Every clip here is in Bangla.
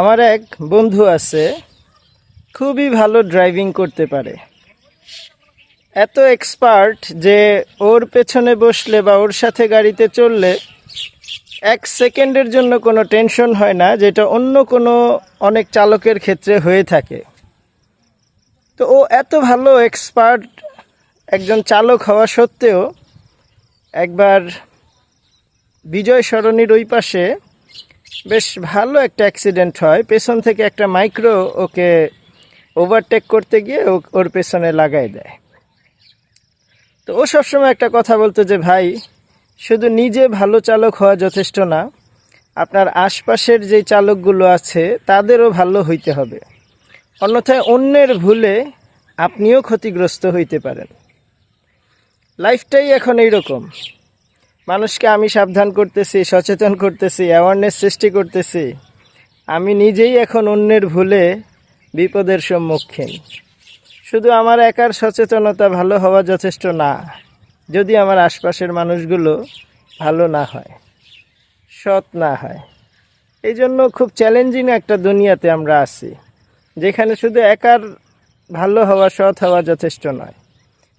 আমার এক বন্ধু আছে, খুবই ভালো ড্রাইভিং করতে পারে। এত এক্সপার্ট যে ওর পেছনে বসলে বা ওর সাথে গাড়িতে চললে এক সেকেন্ডের জন্য কোনো টেনশন হয় না, যেটা অন্য কোনো অনেক চালকের ক্ষেত্রে হয়ে থাকে। তো ও এত ভালো এক্সপার্ট একজন চালক হওয়া সত্ত্বেও একবার বিজয় সরণির ওই পাশে বেশ ভালো একটা অ্যাক্সিডেন্ট হয়। পেছন থেকে একটা মাইক্রো ওকে ওভারটেক করতে গিয়ে ওর পেছনে লাগাই দেয়। তো ও সবসময় একটা কথা বলতো যে, ভাই, শুধু নিজে ভালো চালক হওয়া যথেষ্ট না। আপনার আশপাশের যে চালকগুলো আছে, তাদেরও ভালো হইতে হবে। অন্যথায় অন্যের ভুলে আপনিও ক্ষতিগ্রস্ত হইতে পারেন। লাইফটাই এখন এইরকম। মানুষকে আমি সাবধান করতেছি, সচেতন করতেছি অ্যাওয়ারনেস সৃষ্টি করতেছি। আমি নিজেই এখন অন্যের ভুলে বিপদের সম্মুখীন। শুধু আমার একার সচেতনতা ভালো হওয়া যথেষ্ট না, যদি আমার আশপাশের মানুষগুলো ভালো না হয়, সৎ না হয়। এই জন্য খুব চ্যালেঞ্জিং একটা দুনিয়াতে আমরা আছি, যেখানে শুধু একার ভালো হওয়া, সৎ হওয়া যথেষ্ট নয়।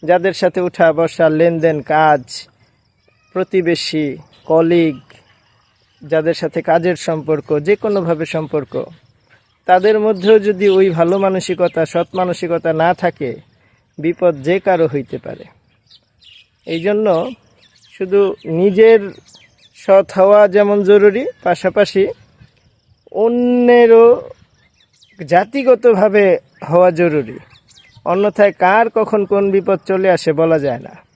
যাদের সাথে উঠা বসা লেনদেন, কাজ প্রতিবেশী কলিগ যাদের সাথে কাজের সম্পর্ক যে কোনোভাবে সম্পর্ক, তাদের মধ্যেও যদি ওই ভালো মানসিকতা, সৎ মানসিকতা না থাকে, বিপদ যে কারও হইতে পারে। এই জন্য শুধু নিজের সৎ হওয়া যেমন জরুরি, পাশাপাশি অন্যেরও জাতিগতভাবে হওয়া জরুরি। অন্যথায় কার কখন কোন বিপদ চলে আসে বলা যায় না।